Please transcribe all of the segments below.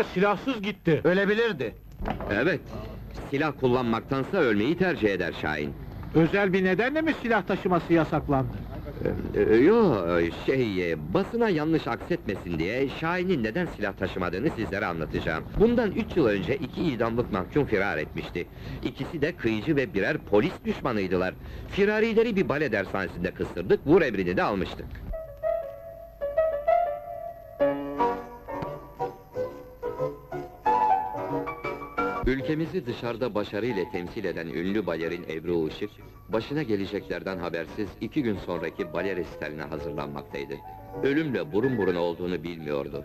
göre silahsız gitti. Ölebilirdi. Evet, silah kullanmaktansa ölmeyi tercih eder Şahin. Özel bir nedenle mi silah taşıması yasaklandı? Ee, yo, şey, e, basına yanlış aksetmesin diye Şahin'in neden silah taşımadığını sizlere anlatacağım. Bundan üç yıl önce iki idamlık mahkum firar etmişti. İkisi de kıyıcı ve birer polis düşmanıydılar. Firarileri bir bale dershanesinde kıstırdık, vur emrini de almıştık. Ülkemizi dışarıda başarıyla temsil eden ünlü balerin Ebru Işık, başına geleceklerden habersiz iki gün sonraki bale resitaline hazırlanmaktaydı. Ölümle burun buruna olduğunu bilmiyordu.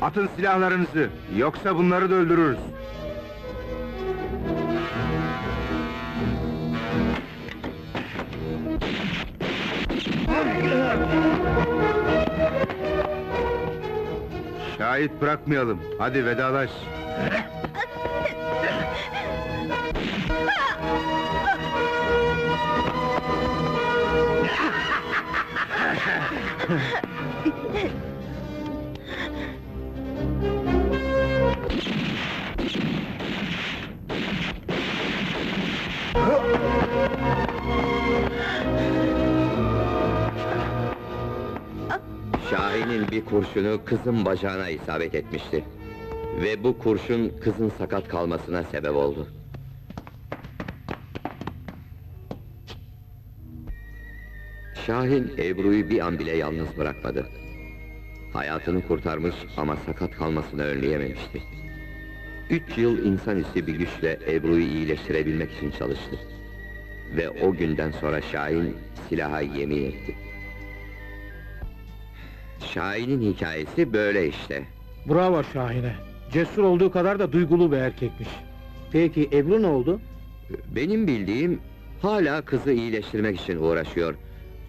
Atın silahlarınızı, yoksa bunları da öldürürüz. Şahit bırakmayalım. Hadi vedalaş. Şahin'in bir kurşunu kızın bacağına isabet etmişti. Ve bu kurşun kızın sakat kalmasına sebep oldu. Şahin Ebru'yu bir an bile yalnız bırakmadı. Hayatını kurtarmış ama sakat kalmasını önleyememişti. Üç yıl insanüstü bir güçle Ebru'yu iyileştirebilmek için çalıştı. Ve o günden sonra Şahin silaha yemin etti. Şahin'in hikayesi böyle işte. Bravo Şahin'e. Cesur olduğu kadar da duygulu bir erkekmiş. Peki Ebru ne oldu? Benim bildiğim hala kızı iyileştirmek için uğraşıyor.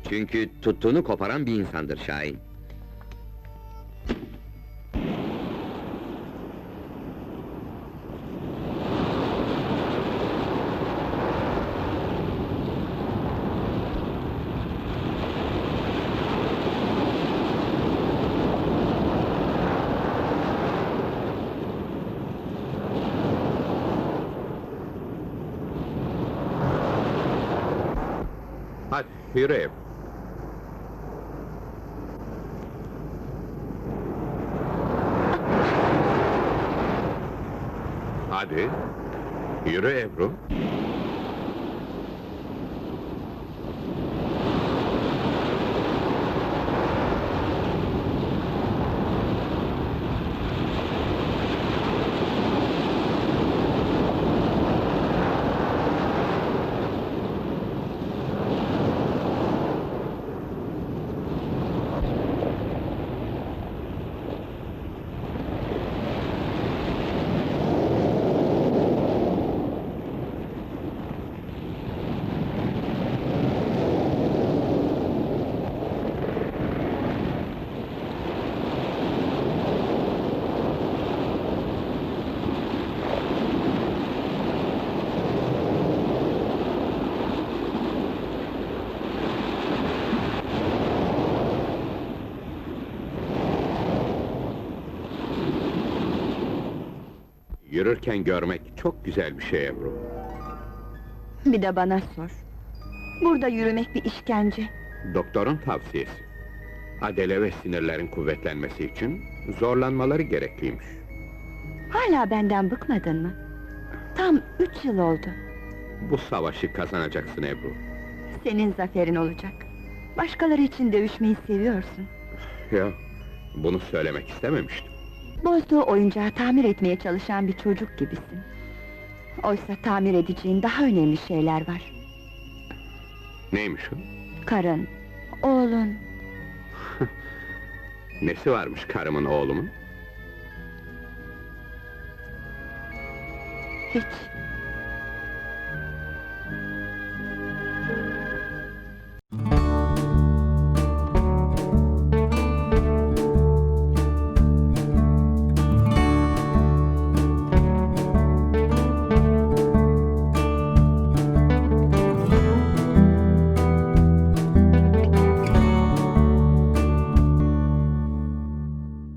Çünkü tuttuğunu koparan bir insandır Şahin. Hadi yürü ev. Hadi. Yürü Ebru. Yürürken görmek çok güzel bir şey Ebru. Bir de bana sor. Burada yürümek bir işkence. Doktorun tavsiyesi. Adele ve sinirlerin kuvvetlenmesi için zorlanmaları gerekliymiş. Hala benden bıkmadın mı? Tam üç yıl oldu. Bu savaşı kazanacaksın Ebru. Senin zaferin olacak. Başkaları için dövüşmeyi seviyorsun. Ya, bunu söylemek istememiştim. Bozduğu oyuncağı tamir etmeye çalışan bir çocuk gibisin. Oysa tamir edeceğin daha önemli şeyler var. Neymiş o? Karın, oğlun, Nesi varmış karımın oğlumun? hiç.